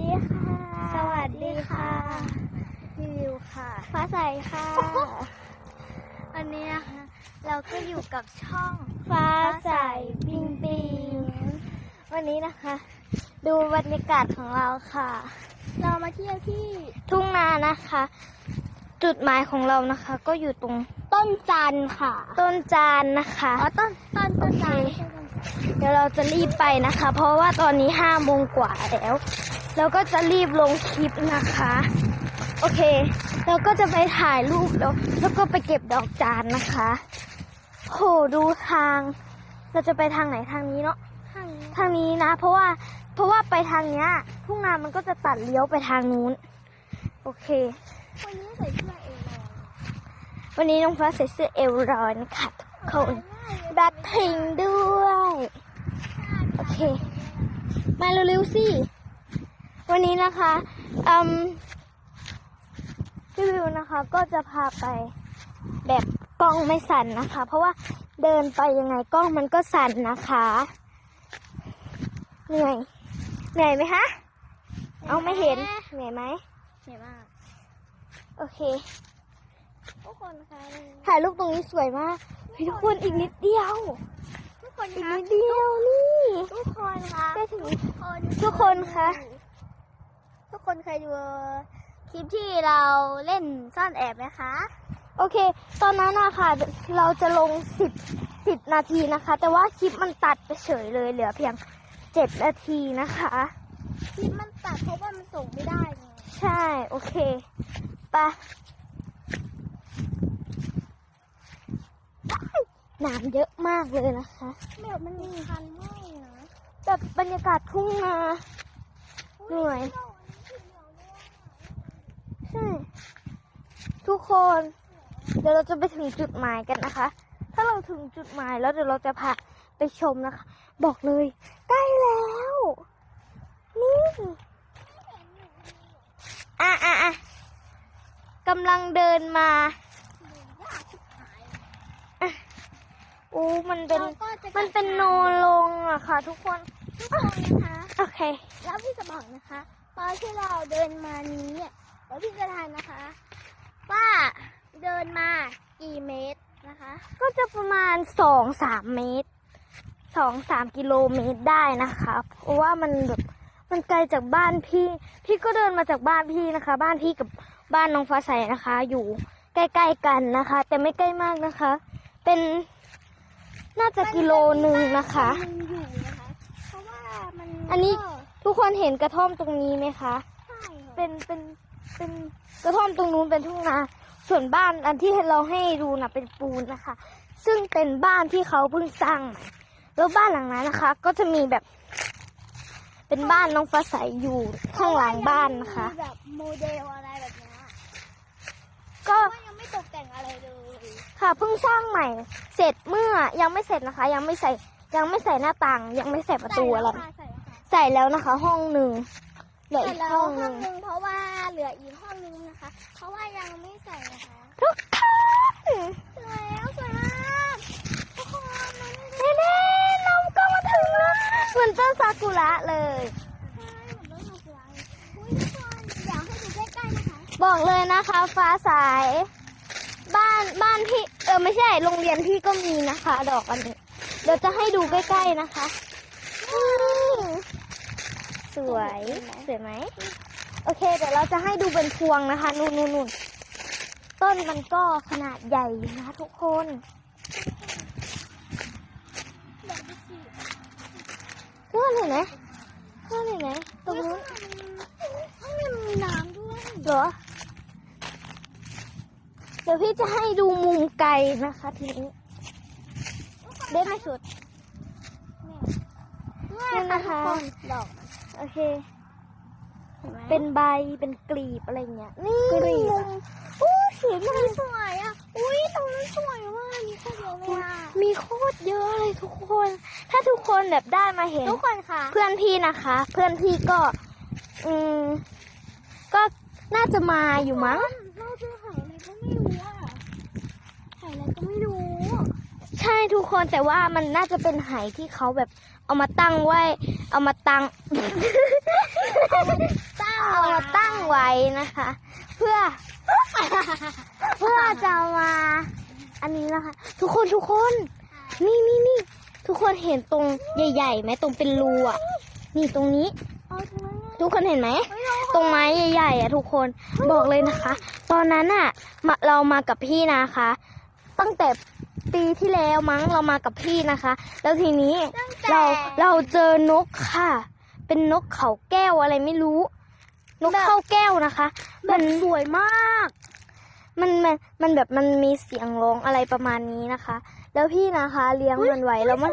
ดีค่ะ สวัสดีค่ะพี่วิวค่ะ ฟ้าใสค่ะวันนี้นะคะเราก็อยู่กับช่องฟ้าใสปิงปิงวันนี้นะคะ ดูบรรยากาศของเราค่ะ เรามาเที่ยวที่ทุ่งนานะคะ จุดหมายของเรานะคะ ก็อยู่ตรงต้นจันทร์ค่ะ ต้นจานนะคะอ๋อต้นต้นต้นจันทร์โอเคเดี๋ยวเราจะรีบไปนะคะ เพราะว่าตอนนี้ห้าโมงกว่าแล้ว เราก็จะรีบลงคลิปนะคะ โอเคเราก็จะไปถ่ายรูปแล้ว แล้วก็ไปเก็บดอกจานนะคะ โหดูทาง เราจะไปทางไหนทางนี้เนาะข้างนี้ทางนี้นะ เพราะว่าเพราะว่าไปทางเนี้ยทุ่งนามันก็จะตัดเลี้ยวไปทางนู้น โอเค วันนี้ใส่เสื้อเองเลยวันนี้น้องฟ้าใส่เสื้อเอวร้อนค่ะทุกคนแบล็คพิงค์ด้วย โอเค มาเร็วๆสิ วันนี้นะคะอืมพี่วิวนะคะก็จะพาไปแบบกล้องไม่สั่นนะคะ เพราะว่าเดินไปยังไงกล้องมันก็สั่นนะคะเหนื่อยเหนื่อยไหมคะเอาไม่เห็นเหนื่อยไหมเหนื่อยมากโอเคทุกคนคะถ่ายรูปตรงนี้สวยมากเฮ้ยทุกคนอีกนิดเดียวทุกคนอีกคะนิดเดียวนี่ทุกคนคะได้ถึงทุกคนทุกคนคะ ทุกคนเคยดูคลิปที่เราเล่นซ่อนแอบไหมคะ โอเค ตอนนั้นนะคะเราจะลงสิบสิบนาทีนะคะ แต่ว่าคลิปมันตัดไปเฉยเลยเหลือเพียงเจ็ดนาทีนะคะ คลิปมันตัดเพราะว่ามันส่งไม่ได้ไงใช่ โอเคไปะน้ำเยอะมากเลยนะคะแบบมันมีคันไม่นะแบบบรรยากาศทุ่งนาเหนื่อย ใช่ ทุก คน เดี๋ยวเราจะไปถึงจุดหมายกันนะคะ ถ้าเราถึงจุดหมายแล้วเดี๋ยวเราจะพาไปชมนะคะ บอกเลย ใกล้แล้วนี่อะอะอะกำลังเดินมาอะอู้มันเป็นราก็จะมันเป็นโนลงอะค่ะ ทุกคน ทุกคนนะคะ โอเค แล้วพี่จะบอกนะคะตอนที่เราเดินมานี้แล้วพี่จะทายนะคะ ว่าเดินมากี่เมตรนะคะ ก็จะประมาณสองสามเมตรสองสามกิโลเมตรได้นะคะเพราะว่ามันแบบมันไกลจากบ้านพี่ พี่ก็เดินมาจากบ้านพี่นะคะ บ้านพี่กับบ้านน้องฟ้าใสนะคะ อยู่ใกล้ๆกันนะคะ แต่ไม่ใกล้มากนะคะ เป็นน่าจะกิโลหนึ่งนะคะ มันอยู่นะคะเพราะว่ามันอันนี้ทุกคนเห็นกระท่อมตรงนี้ไหมคะ ใช่ค่ะเป็นเป็น เป็นกระท่อมตรงนู้นเป็นทุ่งนา ส่วนบ้านอันที่เราให้ดูน่ะเป็นปูนนะคะ ซึ่งเป็นบ้านที่เขาเพิ่งสร้างใหม่แล้วบ้านหลังนั้นนะคะ ก็จะมีแบบ เป็นบ้านน้องฟ้าใสอยู่ข้างหลังบ้านนะคะมีแบบโมเดลอะไรแบบเนี้ยก็ก็ยังไม่ตกแต่งอะไรเลยค่ะเพิ่งสร้างใหม่ เสร็จเมื่อยังไม่เสร็จนะคะ ยังไม่ใส่ยังไม่ใส่หน้าต่าง ยังไม่ใส่ประตูอะไรใส่แล้วค่ะใส่แล้วนะคะ ห้องหนึ่ง เหลือใส่อีกแล้วห้องหห้อนึ่งงหนึ่งเพราะว่าเหลืออีกห้องนึงนะคะ เพราะว่ายังไม่ใส่นะคะทุกคนสวยแล้วสวยมากทุกคนมันไม่ได้เน่ๆน้องก็มาถึงแล้วเหมือนต้นซากุระเลยใช่เหมือนต้นมะพร้าวอุ้ยทุกคนอยากให้ดูใกล้ๆนะคะบอกเลยนะคะฟ้าสาย บ้านบ้านพี่เออไม่ใช่โรงเรียนพี่ก็มีนะคะ ดอกอันนี้เดี๋ยวจะให้ดูใกล้ๆนะคะอืม สวย สวยไหม โอเค เดี๋ยวเราจะให้ดูเป็นพวงนะคะ นู่นนู่นนู่นต้นมันก็ขนาดใหญ่อยู่นะทุกคนเดี๋ยวดูสิเพื่อนเห็นไหมเพื่อนเห็นไหมตรงนู้นข้างในมันมีน้ำด้วยเหรอ เดี๋ยวพี่จะให้ดูมุมไกลนะคะทีนี้ได้ไหมสุดเนี่ยนี่นะคะทุกดอก โอเคเห็นไหมเป็นใบ เป็นกลีบอะไรเงี้ย นี่กลีบมุอะมอู้สวยมากสวยอะ อุ้ยตรงนั้นสวยมากมีโคตรเยอะเลยอะมีโคตรเยอะเลยทุกคน ถ้าทุกคนแบบได้มาเห็น ทุกคนค่ะ เพื่อนพี่นะคะ เพื่อนพี่ก็ อืม ก็น่าจะมาอยู่มั้ง เราจะหายอะไรก็ไม่รู้อะหายอะไรก็ไม่รู้ ใช่ทุกคนแต่ว่ามันน่าจะเป็นไหที่เขาแบบ เอามาตั้งไว้เอามาตั้งไว้นะคะ เพื่อ เพื่อจะมา อันนี้นะคะ ทุกคนทุกคน นี่นี่นี่ทุกคนเห็นตรงใหญ่ๆไหมตรงเป็นรูอะนี่ตรงนี้ ทุกคนเห็นไหม ตรงไม้ใหญ่ๆอะทุกคนบอกเลยนะคะ ตอนนั้นอะเรามากับพี่นะคะ ตั้งแต่ ปีที่แล้วมั้งเรามากับพี่นะคะ แล้วทีนี้เราเราเจอนกค่ะ เป็นนกเขาแก้วอะไรไม่รู้ นกเข้าแก้วนะคะ มันสวยมาก มันมันมันแบบมันมีเสียงร้องอะไรประมาณนี้นะคะ แล้วพี่นะคะ เลี้ยงมันไว้แล้วมัน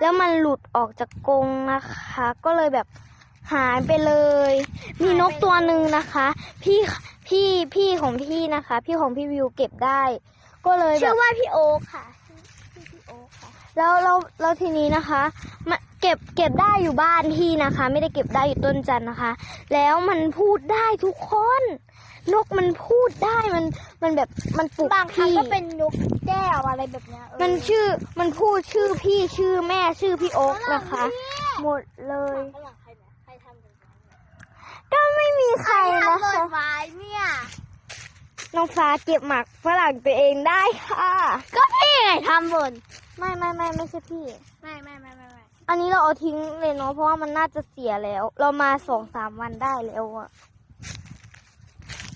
แล้วมันหลุดออกจากกรงนะคะ ก็เลยแบบหายไปเลย มีนกตัวหนึ่งนะคะ พี่พี่พี่ของพี่นะคะ พี่ของพี่วิวเก็บได้ ก็เลยแบชื่อบว่าพี่โอ๊คค่ะชื่อพี่โอ๊คค่ะแล้วแล้วแล้วทีนี้นะคะมาเก็บเก็บได้อยู่บ้านพี่นะคะ ไม่ได้เก็บได้อยู่ต้นจันทร์นะคะ แล้วมันพูดได้ทุกคน นกมันพูดได้มันมันแบบมันปลุกบางครั้งพี่ก็เป็นนกแก้วอะไรแบบเนี้ยเออมันชื่อมันพูดชื่อพี่ชื่อแม่ชื่อพี่โอ๊กนะคะ หมดเลย ฝรั่งใครเนี่ยใครทำแบบนี้ก็ไม่มีใครใครนะทำเปิคะดไว้เนี่ย น้องฟ้าเก็บหมักฝรั่งตัวเองได้ค่ะ ก็พี่ไงทำบน ไม่ไม่ไม่ไม่ใช่พี่ ไม่ไม่ไม่ไม่ไม่อันนี้เราเอาทิ้งเลยเนาะเพราะว่ามันน่าจะเสียแล้ว เรามาสองสามวันได้แล้วอะ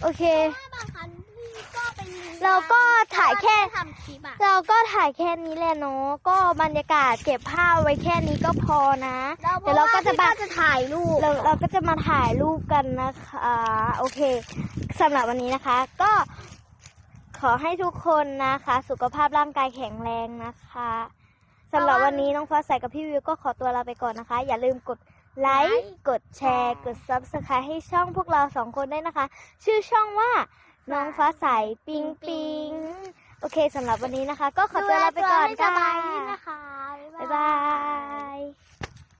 โอเคบางครั้งพี่ก็ เป็นเราก็ถ่ายแค่ทำคลิปอะเราก็ถ่ายแค่นี้แหละเนาะก็บรรยากาศเก็บภาพไว้แค่นี้ก็พอนะเดี๋ยวเราก็จะบ้ามาจะถ่ายรูปเราเราก็จะมาถ่ายรูปกันนะคะโอเคสำหรับวันนี้นะคะ ก็ขอให้ทุกคนนะคะ สุขภาพร่างกายแข็งแรงนะคะสำหรับวันนี้น้องฟ้าใสกับพี่วิวก็ขอตัวลาไปก่อนนะคะ อย่าลืมกดไลค์ กดแชร์ กด subscribe ให้ช่องพวกเราสองคนด้วยนะคะ ชื่อช่องว่า น้องฟ้าใสปิงปิงโอเคสำหรับวันนี้นะคะ ก็ขอตัวลาไปก่อนค่ะ บ๊ายบาย